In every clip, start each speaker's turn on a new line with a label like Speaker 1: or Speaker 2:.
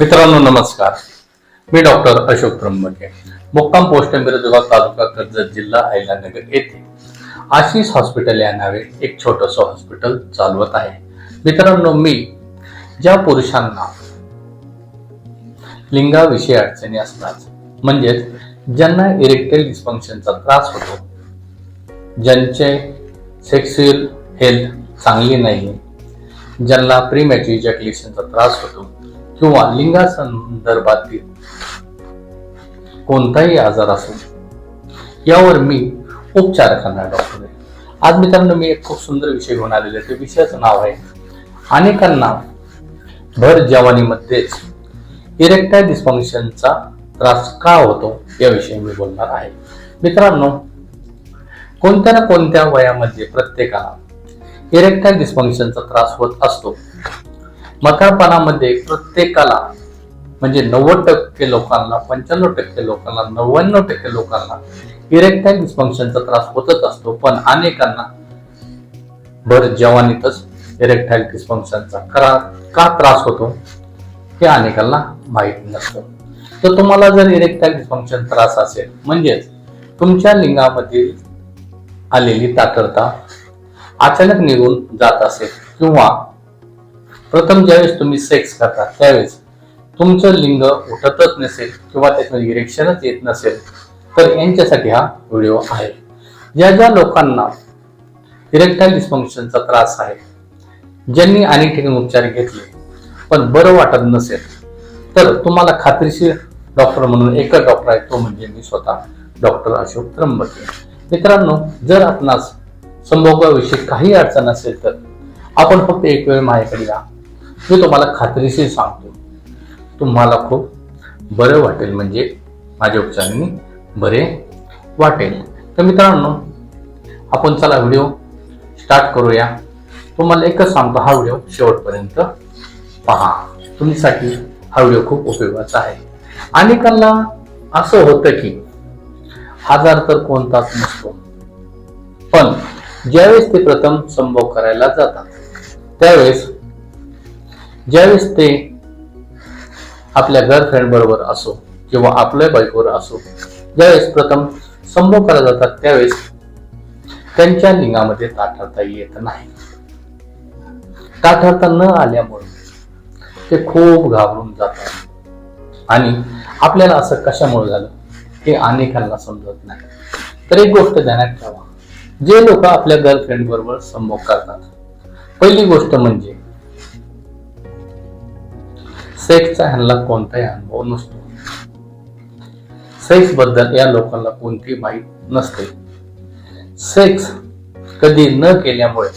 Speaker 1: मित्रांनो नमस्कार. मी डॉक्टर अशोक त्र्यंबके. मुक्काम पोस्ट मिरजगाव तालुका कर्जत जिल्हा अहिल्यानगर येथे आशिष हॉस्पिटल या नावे एक छोटस हॉस्पिटल चालवत आहे. मित्रांनो मी ज्या पुरुषांना लिंगाविषयी अडचणी असतात म्हणजेच ज्यांना इरेक्टाईल डिस्फंक्शनचा त्रास होतो ज्यांचे सेक्स्युअल हेल्थ चांगली नाही ज्यांना प्रीमॅच्युअर इजॅक्युलेशनचा त्रास होतो किंवा लिंगासंदर्भातील कोणताही आजार असो यावर मी उपचार करणार डॉक्टर आहे आज मित्रांनो मी एक खूप सुंदर विषय घेऊन आलेलो आहे. त्या विषयाचं नाव आहे अनेकांना भर जवानीमध्येच इरेक्टाईल डिस्फंक्शनचा त्रास का होतो याविषयी मी बोलणार आहे मित्रांनो कोणत्या ना कोणत्या वयामध्ये प्रत्येकाला इरेक्टाईल डिस्फंक्शनचा त्रास होत असतो मकरपणामध्ये प्रत्येकाला म्हणजे नव्वद टक्के लोकांना पंच्याण्णव टक्के लोकांना नव्याण्णव टक्के लोकांना इरेक्टाईल डिस्फंक्शनचा त्रास होतच असतो. पण अनेकांना भर जवानीतच इरेक्टाईल डिस्फंक्शनचा करा का त्रास होतो हे अनेकांना माहीत नसतं. तर तुम्हाला जर इरेक्टाईल डिस्फंक्शन त्रास असेल म्हणजेच तुमच्या लिंगामधील आलेली ताकरता अचानक निघून जात असेल किंवा प्रथम ज्यावेळेस तुम्ही सेक्स करता त्यावेळेस तुमचं लिंग उठतच नसेल किंवा त्याच्यामध्ये इरेक्शनच येत नसेल तर यांच्यासाठी हा व्हिडिओ आहे. ज्या ज्या लोकांना इरेक्टाईल डिस्फंक्शनचा त्रास आहे ज्यांनी अनेक ठिकाणी उपचार घेतले पण बरं वाटत नसेल तर तुम्हाला खात्रीशीर डॉक्टर म्हणून एकच डॉक्टर आहे तो म्हणजे मी स्वतः डॉक्टर अशोक त्र्यंबके. मित्रांनो जर आपणास संभोगाविषयी काही अडचण असेल तर आपण फक्त एक वेळ माझ्याकडे या. मी तुम्हाला खात्रीशीर सांगतो. तुम्हाला खूप बरं वाटेल म्हणजे माझ्या उपचारांनी बरे वाटेल. तर मित्रांनो आपण चला व्हिडिओ स्टार्ट करूया. तुम्हाला एकच सांगतो हा व्हिडिओ शेवटपर्यंत पहा. तुमच्यासाठी हा व्हिडिओ खूप उपयोगाचा आहे. अनेकांना असं होतं की आजार तर कोणताच नसतो. पण ज्यावेळेस ते प्रथम संभव करायला जातात त्यावेळेस ज्यावेळेस ते आपल्या गर्लफ्रेंड बरोबर असो किंवा आपल्या बायकोवर असो ज्यावेळेस प्रथम संभोग करायला जातात त्यावेळेस त्यांच्या लिंगामध्ये ताठरता येत नाही. ताठरता न आल्यामुळे ते खूप घाबरून जातात. आणि आपल्याला असं कशामुळे झालं हे अनेकांना समजत नाही. तर एक गोष्ट ध्यानात ठेवा. जे लोक आपल्या गर्लफ्रेंड बरोबर संभोग करतात पहिली गोष्ट म्हणजे सेक्सचा ह्यांना कोणताही अनुभव नसतो. सेक्सबद्दल या लोकांना कोणती माहीत नसते. सेक्स कधी न केल्यामुळे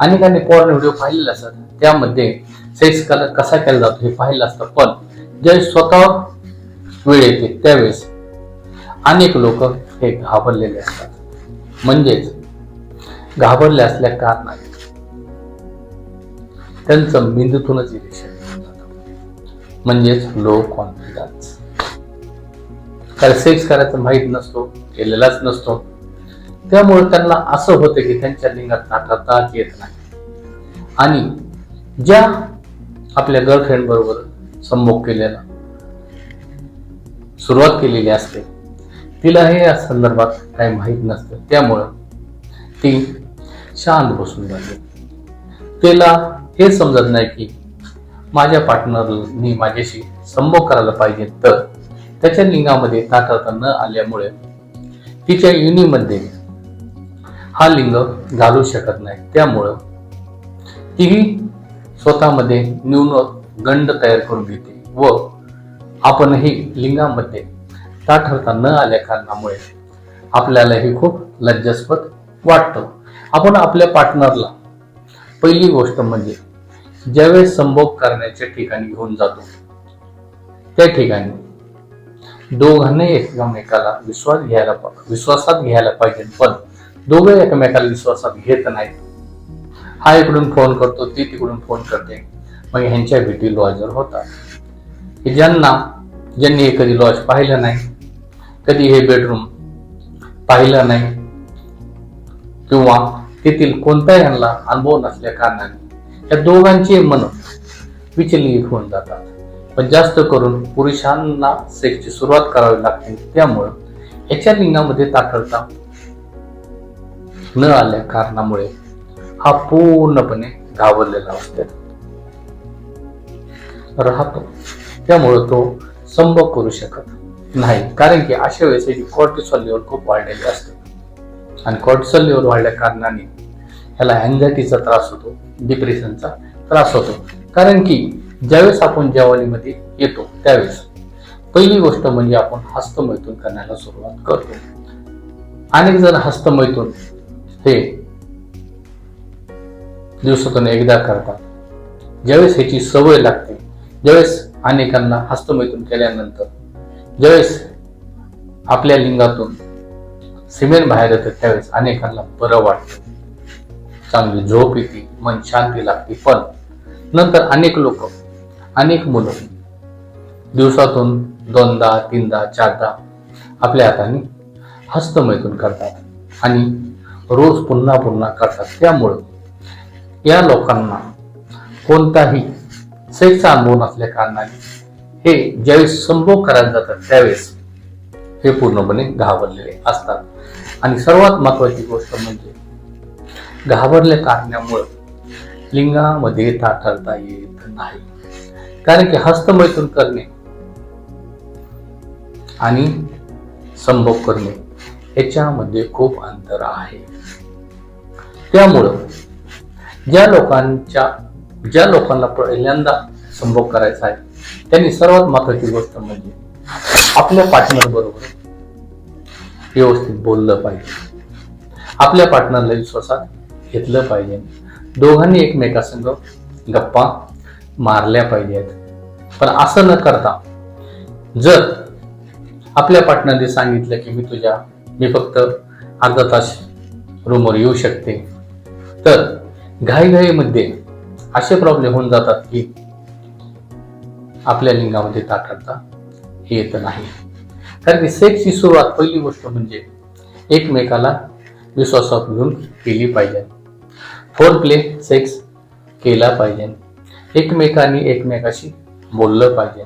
Speaker 1: अनेकांनी पॉर्न व्हिडिओ पाहिलेले असतात. त्यामध्ये सेक्स कसा केला जातो हे पाहिलं असतं पण ज्यावेळेस स्वतः वेळ येते त्यावेळेस अनेक लोक हे घाबरलेले असतात. म्हणजेच घाबरले असल्या कारणाने. त्यांचं मेंदूतूनच इरेक्शन म्हणजेच लो कॉन्फिडन्स कारण सेक्स करायचं माहीत नसतो केलेलाच नसतो. त्यामुळे त्यांना असं होतं की त्यांच्या लिंगात ताटाताच येत नाही. आणि ज्या आपल्या गर्लफ्रेंड बरोबर संभोग केलेला सुरुवात केलेली असते तिला हे या संदर्भात काही माहीत नसतं. त्यामुळं ती शांत बसून जाते तिला हे समजत नाही की माझ्या पार्टनरनी माझ्याशी संभोग करायला पाहिजे तर. त्याच्या लिंगामध्ये ताठरता न आल्यामुळे तिच्या युनीमध्ये हा लिंग घालू शकत नाही. त्यामुळं तीही स्वतःमध्ये न्यून गंड तयार करून घेते व आपणही लिंगामध्ये ताठरता न आल्या कारणामुळे आपल्याला हे खूप लज्जास्पद वाटतं. आपण आपल्या पार्टनरला पहिली गोष्ट म्हणजे ज्यावेळेस संभोग करण्याच्या ठिकाणी घेऊन जातो त्या ठिकाणी दोघांनी एकमेकाला विश्वास घ्यायला विश्वासात घ्यायला पाहिजे. पण दोघे एकमेकाला विश्वासात घेत नाहीत. हा इकडून फोन करतो ती तिकडून फोन करते. मग ह्यांच्या भेटी लॉजर होतात. की ज्यांना ज्यांनी कधी लॉज पाहिलं नाही कधी हे बेडरूम पाहिलं नाही किंवा तेथील कोणत्याही ह्यांना अनुभव नसल्या कारणाने या दोघांची मन विचलित होऊन जातात. पण जास्त करून पुरुषांना सेक्सची सुरुवात करावी लागते. त्यामुळं याच्या लिंगामध्ये ताठरता न आल्या कारणामुळे हा पूर्णपणे घाबरलेला असतो. राहतो. त्यामुळं तो संभव करू शकत नाही. कारण की अशा वेळेस कॉर्टिसॉल लेवल खूप वाढलेले असते. आणि कॉर्टिसॉल लेवल वाढल्या कारणाने ह्याला अँझायटीचा त्रास होतो डिप्रेशनचा त्रास होतो. कारण की ज्यावेळेस आपण जेवणीमध्ये येतो त्यावेळेस पहिली गोष्ट म्हणजे आपण हस्तमैथून करण्याला सुरुवात करतो. अनेक जण हस्तमैथून हे दिवसातून एकदा करतात. ज्यावेळेस ह्याची सवय लागते ज्यावेळेस अनेकांना हस्तमैथून केल्यानंतर ज्यावेळेस आपल्या लिंगातून सिमेंट बाहेर येतं त्यावेळेस अनेकांना बरं वाटतं. चांगली झोप येते मन शांती लागते. पण नंतर अनेक लोक अनेक मुलं दिवसातून दोनदा तीनदा चारदा आपल्या हाताने हस्तमैथून करतात आणि रोज पुन्हा पुन्हा करतात. त्यामुळं या लोकांना कोणताही सेक्सचा अनुभव नसल्या कारणाने हे ज्यावेळेस संभोग करायला जातात त्यावेळेस हे पूर्णपणे घाबरलेले असतात. आणि सर्वात महत्वाची गोष्ट म्हणजे घाबरल्या कारणामुळं लिंगामध्ये ताठरता येत नाही. कारण की हस्तमैथून करणे आणि संभोग करणे याच्यामध्ये खूप अंतर आहे. त्यामुळं ज्या लोकांच्या ज्या लोकांना पहिल्यांदा संभोग करायचा आहे त्यांनी सर्वात महत्वाची गोष्ट म्हणजे आपल्या पार्टनर बरोबर व्यवस्थित बोललं पाहिजे. आपल्या पार्टनरला विश्वासात घेतलं पाहिजे. दोघांनी एकमेकासंग गप्पा मारल्या पाहिजेत. पण असं न करता जर आपल्या पार्टनरने सांगितलं की मी तुझ्या मी फक्त अर्धा तास रूमवर येऊ शकते. तर घाईघाईमध्ये असे प्रॉब्लेम होऊन जातात की आपल्या लिंगामध्ये ताठरता येत नाही. कारण की सेक्सची सुरुवात पहिली गोष्ट म्हणजे एकमेकाला विश्वासात घेऊन केली पाहिजे. फोर प्ले सेक्स केला पाहिजे. एकमेकांनी एकमेकाशी बोललं पाहिजे.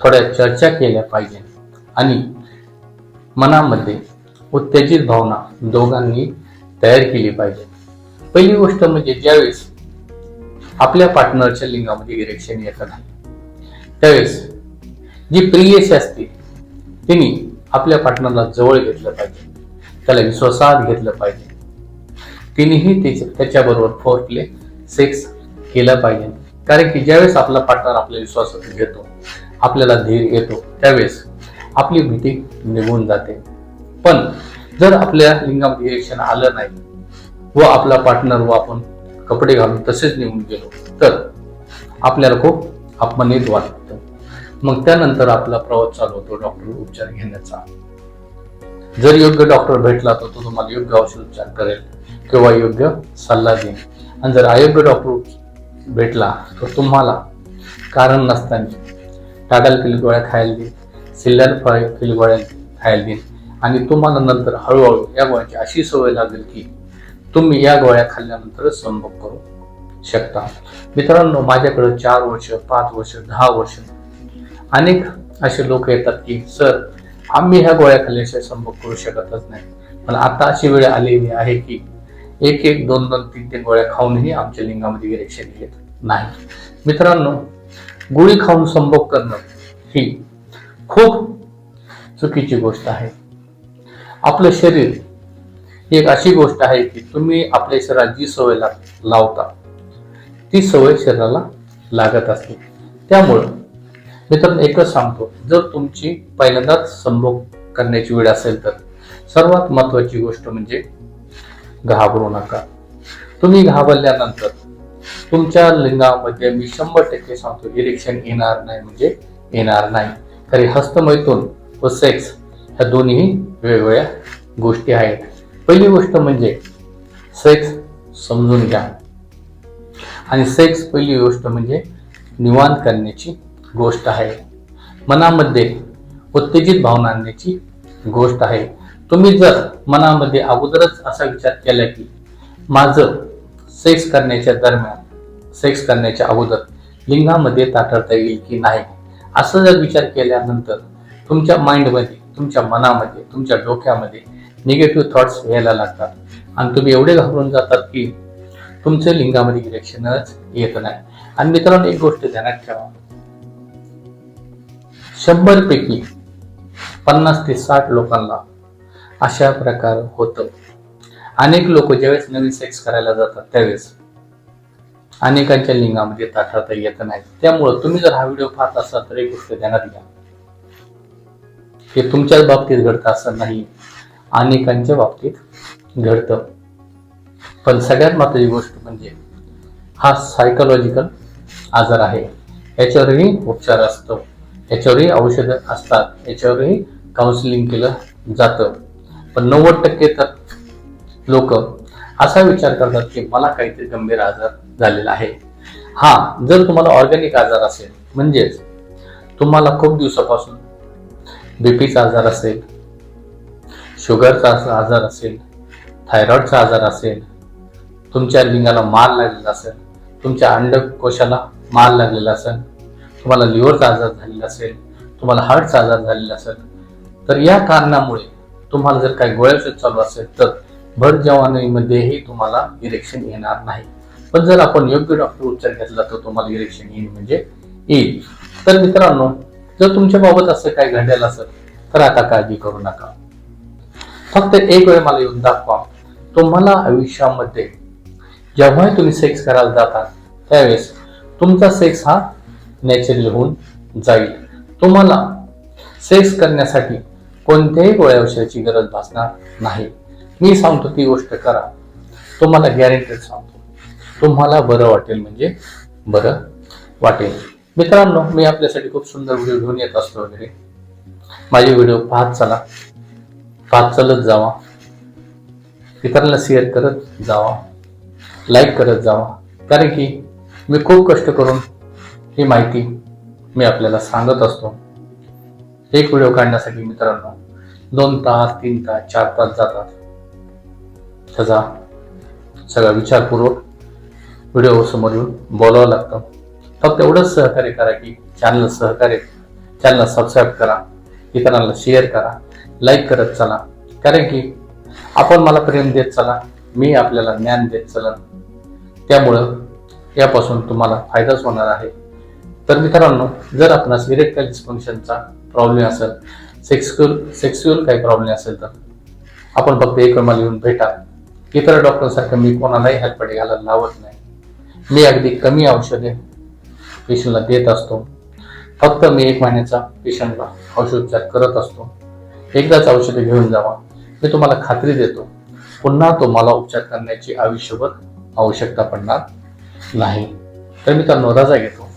Speaker 1: थोड्या चर्चा केल्या पाहिजे. आणि मनामध्ये उत्तेजित भावना दोघांनी तयार केली पाहिजे. पहिली गोष्ट म्हणजे ज्यावेळेस आपल्या पार्टनरच्या लिंगामध्ये इरेक्शन येत नाही त्यावेळेस जी प्रियशी असते तिने आपल्या पार्टनरला जवळ घेतलं पाहिजे. त्याला विश्वासात घेतलं पाहिजे. तिनेही त्याच्याबरोबर फोर प्ले सेक्स केला पाहिजे. कारण की ज्यावेळेस आपला पार्टनर आपल्या विश्वासात घेतो आपल्याला धीर येतो त्यावेळेस आपली भीती निघून जाते. पण जर आपल्या लिंगामध्ये इरेक्शन आलं नाही व आपला पार्टनर व आपण कपडे घालून तसेच निघून गेलो तर आपल्याला खूप अपमानित वाटतं. मग त्यानंतर आपला प्रवास चालू होतो डॉक्टर उपचार घेण्याचा. जर योग्य डॉक्टर भेटला तर तो तुम्हाला योग्य औषध उपचार करेल. किंवा योग्य सल्ला देईन. आणि जर अयोग्य डॉक्टर भेटला तर तुम्हाला कारण नसताना टाटाल केली गोळ्या खायला देईन सिल्लर फळ केली गोळ्या खायला देईन. आणि तुम्हाला नंतर हळूहळू या गोळ्याची अशी सवय लागेल की तुम्ही या गोळ्या खाल्ल्यानंतरच संभोग करू शकता. मित्रांनो माझ्याकडे चार वर्ष पाच वर्ष दहा वर्ष अनेक असे लोक येतात की सर आम्ही ह्या गोळ्या खाल्ल्याशिवाय संभोग करू शकतच नाही. पण आता अशी वेळ आलेली आहे की एक एक दोन दोन तीन तीन गोळ्या खाऊनही आमच्या लिंगामध्ये इरेक्शन येत नाही. मित्रांनो गोळी खाऊन संभोग करणं ही खूप चुकीची गोष्ट आहे. आपलं शरीर ही एक अशी गोष्ट आहे की तुम्ही आपल्या शरीरात जी सवय ला- लावता ती सवय शरीराला लागत असते. त्यामुळं मित्रांनो एकच सांगतो जर तुमची पहिल्यांदाच संभोग करण्याची वेळ असेल तर सर्वात महत्वाची गोष्ट म्हणजे घाबरू नका. तुम्ही घाबरल्यानंतर तुमच्या लिंगामध्ये मी शंभर टक्के सांगतो इरेक्शन येणार नाही म्हणजे येणार नाही. तरी हस्तमैथून व सेक्स ह्या दोन्ही वेगवेगळ्या गोष्टी आहेत. पहिली गोष्ट म्हणजे सेक्स समजून घ्या. आणि सेक्स पहिली गोष्ट म्हणजे निवांत करण्याची गोष्ट आहे. मनामध्ये उत्तेजित भावना आणण्याची गोष्ट आहे. तुम्ही जर मनामध्ये अगोदरच असा विचार केला की माझं सेक्स करण्याच्या दरम्यान सेक्स करण्याच्या अगोदर लिंगामध्ये ताटरता येईल की नाही असं जर विचार केल्यानंतर तुमच्या माइंडमध्ये तुमच्या मनामध्ये तुमच्या डोक्यामध्ये निगेटिव्ह थॉट्स यायला लागतात. आणि तुम्ही एवढे घाबरून जातात की तुमचं लिंगामध्ये इरेक्शनच येत नाही. आणि मित्रांनो एक गोष्ट ध्यानात ठेवा. शंभर पैकी पन्नास ते साठ लोकांना अशा प्रकार होतं. अनेक लोक ज्यावेळेस नवीन सेक्स करायला जातात त्यावेळेस अनेकांच्या लिंगामध्ये ताठरता येत नाही त्यामुळं तुम्ही जर हा व्हिडिओ पाहत असाल तर एक गोष्ट ध्यानात घ्या. हे तुमच्याच बाबतीत घडतं असं नाही. अनेकांच्या बाबतीत घडतं. पण सगळ्यात महत्वाची गोष्ट म्हणजे हा सायकोलॉजिकल आजार आहे. याच्यावरही उपचार असतो. याच्यावरही औषधं असतात. याच्यावरही काउन्सिलिंग केलं जातं. पण नव्वद टक्के तर लोक असा विचार करतात की मला काहीतरी गंभीर आजार झालेला आहे. हा जर तुम्हाला ऑर्गॅनिक आजार असेल म्हणजेच तुम्हाला खूप दिवसापासून बीपीचा आजार असेल शुगरचा आजार असेल थायरॉइडचा आजार असेल तुमच्या लिंगाला माल लागलेला असेल तुमच्या अंडकोशाला माल लागलेला असेल तुम्हाला लिव्हरचा आजार झालेला असेल तुम्हाला हार्टचा आजार झालेला असेल तर या कारणामुळे तुम्हाला जर काही गोळ्या चालू असेल तर भर जवानीमध्येही तुम्हाला इरेक्शन येणार नाही. पण जर आपण योग्य डॉक्टर उपचार घेतला तर तुम्हाला इरेक्शन येईल म्हणजे येईल. तर मित्रांनो जर तुमच्या बाबत असं काही घडलेलं असेल तर आता काळजी करू नका. फक्त एक वेळ मला येऊन दाखवा. तुम्हाला आयुष्यामध्ये जेव्हाही तुम्ही सेक्स करायला जाता त्यावेळेस तुमचा सेक्स हा नॅचरल होऊन जाईल. तुम्हाला सेक्स करण्यासाठी कोणत्याही गोळ्या औषधाची गरज भासणार नाही. मी सांगतो ती गोष्ट करा. तुम्हाला गॅरेंटेड सांगतो. तुम्हाला बरं वाटेल म्हणजे बरं वाटेल. मित्रांनो मी आपल्यासाठी खूप सुंदर व्हिडिओ घेऊन येत असतो वगैरे. माझे व्हिडिओ पाहत चला. पाहत चालत जावा. इतरांना शेअर करत जावा. लाईक करत जावा. कारण की मी खूप कष्ट करून ही माहिती मी आपल्याला सांगत असतो. एक व्हिडिओ काढण्यासाठी मित्रांनो दोन तास तीन तास चार तास जातात. त्याचा सगळा विचारपूर्वक व्हिडिओ समोर येऊन बोलावं लागतं. फक्त एवढंच सहकार्य करा की चॅनल सहकार्य चॅनलला सबस्क्राईब करा. इतरांना शेअर करा. लाईक करत चला. कारण की आपण मला प्रेम देत चला. मी आपल्याला ज्ञान देत चला. त्यामुळं यापासून तुम्हाला फायदाच होणार आहे. तर मित्रांनो जर आपणास इरेक्टाईल डिस्फंक्शनचा प्रॉब्लेम असेल. सेक्सुअल सेक्स्युअल काही प्रॉब्लेम असेल तर. आपण फक्त एक मला येऊन भेटा. इतर डॉक्टरसारखं मी कोणालाही हेल्पडे घालायला लावत नाही. मी अगदी कमी औषधे पेशंटला देत असतो. फक्त मी एक महिन्याचा पेशंटला औषधोपचार करत असतो. एकदाच औषधे घेऊन जावा. मी तुम्हाला खात्री देतो. पुन्हा तुम्हाला उपचार करण्याची आयुष्यभर आवश्यकता पडणार नाही. तर मी त्यांना रजा घेतो.